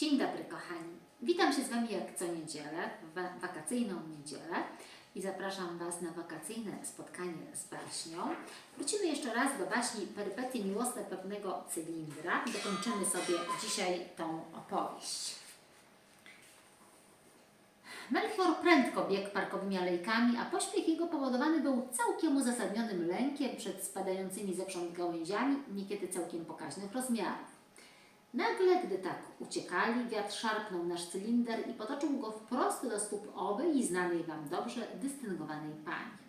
Dzień dobry kochani. Witam się z Wami jak co niedzielę, w wa- wakacyjną niedzielę i zapraszam Was na wakacyjne spotkanie z baśnią. Wrócimy jeszcze raz do baśni Perypetie miłosne pewnego cylindra. Dokończymy sobie dzisiaj tą opowieść. Melchior prędko biegł parkowymi alejkami, a pośpiech jego powodowany był całkiem uzasadnionym lękiem przed spadającymi zewsząd gałęziami, niekiedy całkiem pokaźnych rozmiarów. Nagle, gdy tak uciekali, wiatr szarpnął nasz cylinder i potoczył go wprost do stóp owej znanej Wam dobrze dystyngowanej pani.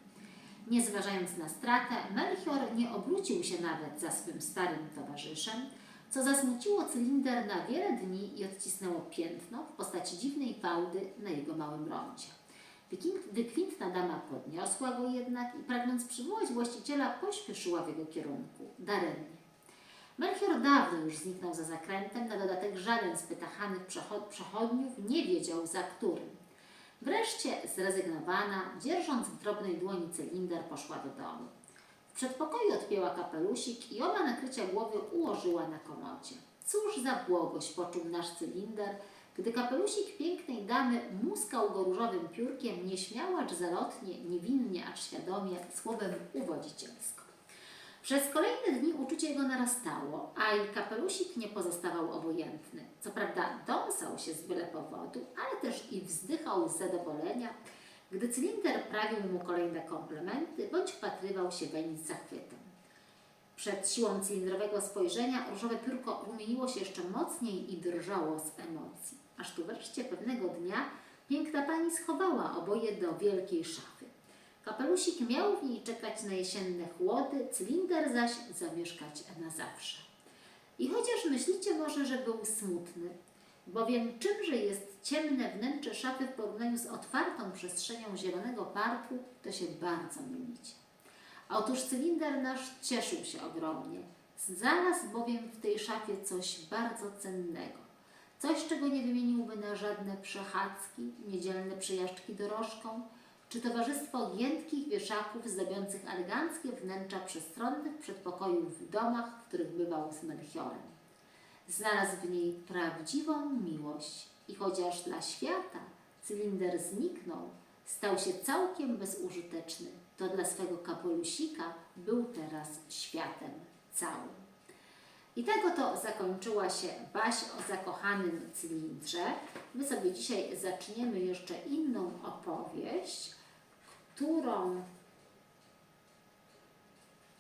Nie zważając na stratę, Melchior nie obrócił się nawet za swym starym towarzyszem, co zasmuciło cylinder na wiele dni i odcisnęło piętno w postaci dziwnej fałdy na jego małym rondzie. Wykwint- Wykwintna dama podniosła go jednak i pragnąc przywołać właściciela, pośpieszyła w jego kierunku, daremnie. Melchior dawno już zniknął za zakrętem, na dodatek żaden z pytachanych przechod- przechodniów nie wiedział za którym. Wreszcie zrezygnowana, dzierżąc w drobnej dłoni cylinder, poszła do domu. W przedpokoju odpięła kapelusik i oba nakrycia głowy ułożyła na komodzie. Cóż za błogość poczuł nasz cylinder, gdy kapelusik pięknej damy muskał go różowym piórkiem, nieśmiało, acz zalotnie, niewinnie, acz świadomie, słowem uwodzicielsko. Przez kolejne dni uczucie jego narastało, a i kapelusik nie pozostawał obojętny. Co prawda dąsał się z byle powodu, ale też i wzdychał z zadowolenia, gdy cylinder prawił mu kolejne komplementy, bądź wpatrywał się weń z zachwytem. Przed siłą cylindrowego spojrzenia różowe piórko rumieniło się jeszcze mocniej i drżało z emocji. Aż tu wreszcie pewnego dnia piękna pani schowała oboje do wielkiej szafy. Kapelusik miał w niej czekać na jesienne chłody, cylinder zaś zamieszkać na zawsze. I chociaż myślicie może, że był smutny, bowiem czymże jest ciemne wnętrze szafy w porównaniu z otwartą przestrzenią zielonego parku, to się bardzo mylicie. Otóż cylinder nasz cieszył się ogromnie. Znalazł bowiem w tej szafie coś bardzo cennego. Coś, czego nie wymieniłby na żadne przechadzki, niedzielne przejażdżki dorożką, czy towarzystwo giętkich wieszaków zdobiących eleganckie wnętrza przestronnych przedpokojów w domach, w których bywał z Melchiorem. Znalazł w niej prawdziwą miłość i chociaż dla świata cylinder zniknął, stał się całkiem bezużyteczny, to dla swego kapelusika był teraz światem całym. I tego to zakończyła się baś o zakochanym cylindrze. My sobie dzisiaj zaczniemy jeszcze inną opowieść, którą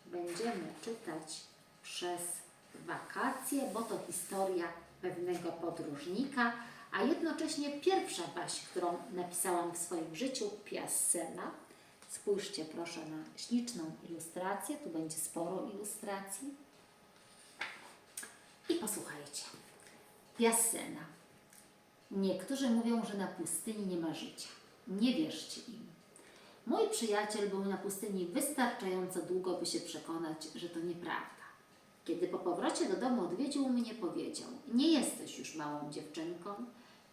będziemy czytać przez wakacje, bo to historia pewnego podróżnika, a jednocześnie pierwsza baś, którą napisałam w swoim życiu, Piassena. Spójrzcie proszę na śliczną ilustrację, tu będzie sporo ilustracji. I posłuchajcie. Piassena. Niektórzy mówią, że na pustyni nie ma życia. Nie wierzcie im. Mój przyjaciel był na pustyni wystarczająco długo, by się przekonać, że to nieprawda. Kiedy po powrocie do domu odwiedził mnie, powiedział: Nie jesteś już małą dziewczynką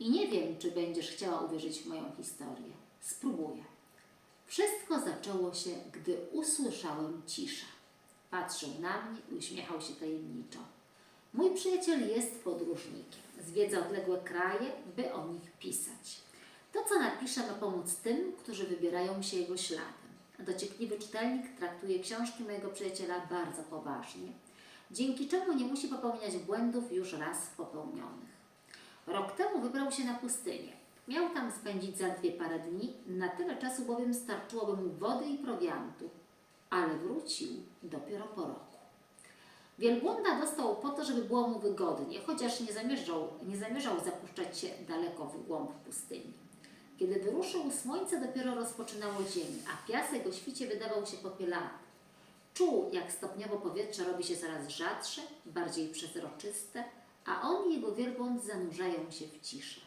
i nie wiem, czy będziesz chciała uwierzyć w moją historię. Spróbuję. Wszystko zaczęło się, gdy usłyszałem ciszę. Patrzył na mnie i uśmiechał się tajemniczo. Mój przyjaciel jest podróżnikiem. Zwiedza odległe kraje, by o nich pisać. To, co napisze, ma pomóc tym, którzy wybierają się jego śladem. Dociekliwy czytelnik traktuje książki mojego przyjaciela bardzo poważnie, dzięki czemu nie musi popełniać błędów już raz popełnionych. Rok temu wybrał się na pustynię. Miał tam spędzić zaledwie parę dni, na tyle czasu bowiem starczyłoby mu wody i prowiantu, ale wrócił dopiero po roku. Wielbłąda dostał po to, żeby było mu wygodnie, chociaż nie zamierzał, nie zamierzał zapuszczać się daleko w głąb pustyni. Kiedy wyruszył, słońce dopiero rozpoczynało dzień, a piasek o świcie wydawał się popielaty. Czuł, jak stopniowo powietrze robi się coraz rzadsze, bardziej przezroczyste, a on i jego wielbłąd zanurzają się w ciszę.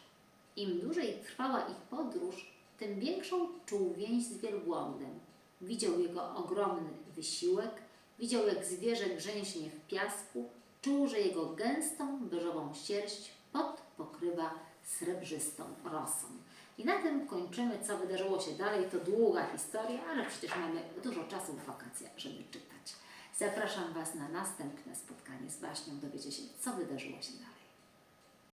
Im dłużej trwała ich podróż, tym większą czuł więź z wielbłądem. Widział jego ogromny wysiłek, widział jak zwierzę grzęśnie w piasku, czuł, że jego gęstą, beżową sierść pot pokrywa srebrzystą rosą. I na tym kończymy, co wydarzyło się dalej. To długa historia, ale przecież mamy dużo czasu w wakacje, żeby czytać. Zapraszam Was na następne spotkanie z Baśnią. Dowiecie się, co wydarzyło się dalej.